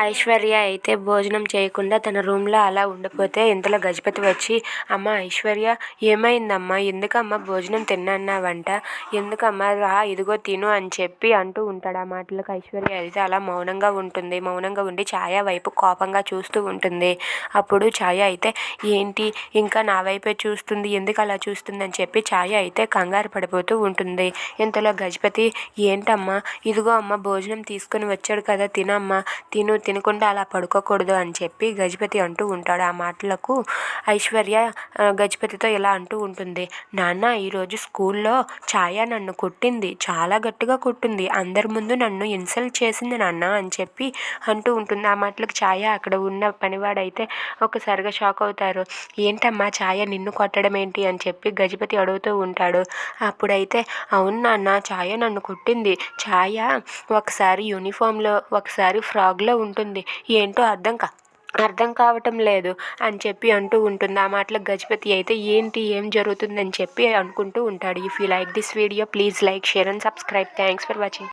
ఐశ్వర్య అయితే భోజనం చేయకుండా తన రూమ్లో అలా ఉండిపోతే ఇంతలో గజపతి వచ్చి అమ్మ ఐశ్వర్య ఏమైందమ్మా? ఎందుకమ్మా భోజనం తిన్నన్నావంట? ఎందుకమ్మా? రా ఇదిగో తిను అని చెప్పి అంటూ ఉంటాడు ఆ మాటలకు ఐశ్వర్య అయితే అలా మౌనంగా ఉంటుంది. మౌనంగా ఉండి ఛాయ వైపు కోపంగా చూస్తూ ఉంటుంది. అప్పుడు ఛాయ అయితే ఏంటి? ఇంకా నా వైపే చూస్తుంది? ఎందుకు అలా చూస్తుంది? అని చెప్పి ఛాయ అయితే కంగారు పడిపోతూ ఉంటుంది. ఇంతలో గజపతి ఏంటమ్మా? ఇదిగో అమ్మ భోజనం తీసుకుని వచ్చాడు కదా తినమ్మా తిన తినకుండా అలా పడుకోకూడదు అని చెప్పి గజపతి అంటూ ఉంటాడు. ఆ మాటలకు ఐశ్వర్య గజపతితో ఇలా అంటూ ఉంటుంది. నాన్న ఈరోజు స్కూల్లో ఛాయ నన్ను కొట్టింది. చాలా గట్టిగా కొట్టింది. అందరి ముందు నన్ను ఇన్సల్ట్ చేసింది నాన్న అని చెప్పి అంటూ ఉంటుంది. ఆ మాటలకు ఛాయ అక్కడ ఉన్న పనివాడైతే ఒకసారిగా షాక్ అవుతారు. ఏంటమ్మా ఛాయ నిన్ను కొట్టడం ఏంటి? అని చెప్పి గజపతి అడుగుతూ ఉంటాడు. అప్పుడైతే అవును నాన్న ఛాయ నన్ను కొట్టింది. ఛాయ ఒకసారి యూనిఫామ్లో ఒకసారి ఫ్రాగ్లో ఉంటుంది. ఏంటో అర్థం కా అర్థం కావటం లేదు అని చెప్పి అంటూ ఉంటుంది. ఆ మాటలకు గజపతి అయితే ఏంటి ఏం జరుగుతుందని చెప్పి అనుకుంటూ ఉంటాడు. If you like this video please like share and subscribe thanks for watching